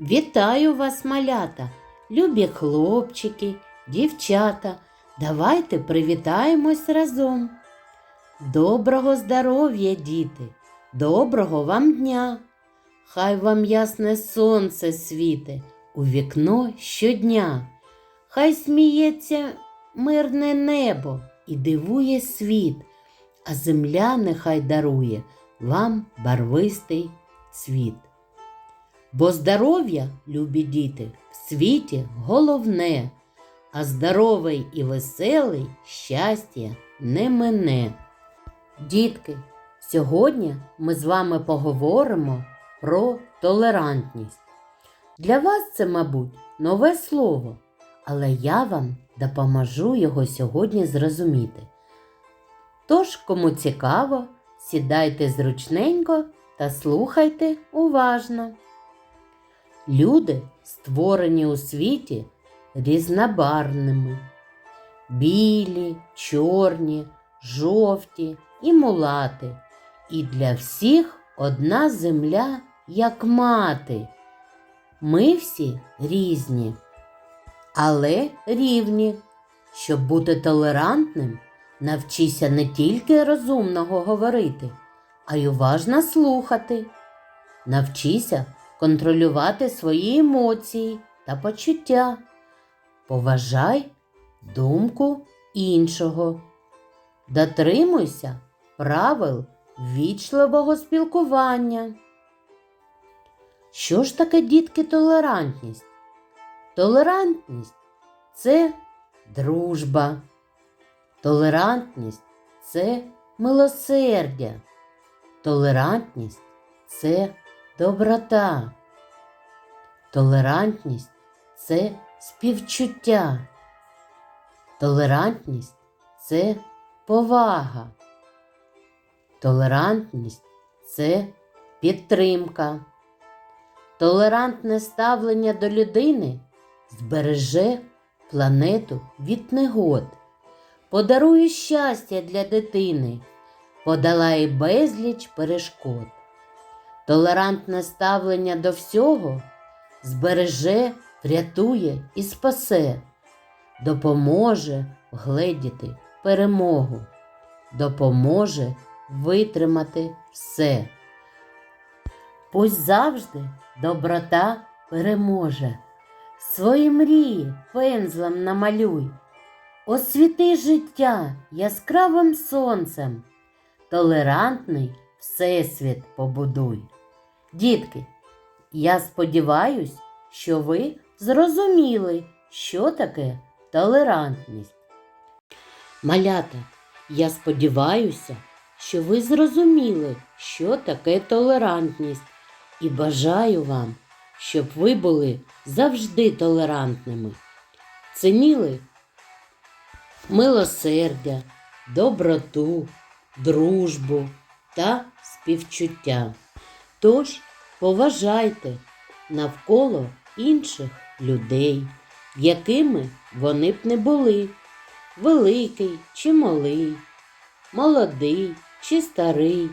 Вітаю вас, малята, любі хлопчики, дівчата. Давайте привітаємось разом. Доброго здоров'я, діти, доброго вам дня. Хай вам ясне сонце світе у вікно щодня. Хай сміється мирне небо і дивує світ, а земля нехай дарує вам барвистий цвіт. Бо здоров'я, любі діти, в світі головне, а здоровий і веселий щастя не мине. Дітки, сьогодні ми з вами поговоримо про толерантність. Для вас це, мабуть, нове слово, але я вам допоможу його сьогодні зрозуміти. Тож, кому цікаво, сідайте зручненько та слухайте уважно. Люди створені у світі різнобарвними. Білі, чорні, жовті і мулати. І для всіх одна земля, як мати. Ми всі різні, але рівні. Щоб бути толерантним, навчися не тільки розумного говорити, а й уважно слухати. Навчися контролювати свої емоції та почуття. Поважай думку іншого. Дотримуйся правил вічливого спілкування. Що ж таке дітки толерантність? Толерантність це дружба. Толерантність це милосердя. Толерантність це доброта. Толерантність це співчуття. Толерантність це повага. Толерантність це підтримка. Толерантне ставлення до людини збереже планету від негод, подарує щастя для дитини, подолає безліч перешкод. Толерантне ставлення до всього збереже, врятує і спасе, допоможе вгледіти перемогу, допоможе витримати все. Пусть завжди доброта переможе. Свої мрії пензлем намалюй, освіти життя яскравим сонцем, толерантний всесвіт побудуй. Дітки, я сподіваюсь, що ви зрозуміли, що таке толерантність. Малята, я сподіваюся, що ви зрозуміли, що таке толерантність, і бажаю вам, щоб ви були завжди толерантними, цінили милосердя, доброту, дружбу та співчуття. Тож поважайте навколо інших людей, якими вони б не були, великий чи малий, молодий чи старий,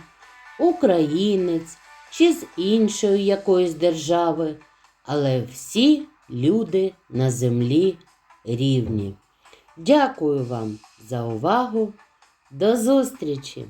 українець чи з іншої якоїсь держави, але всі люди на землі рівні. Дякую вам за увагу. До зустрічі!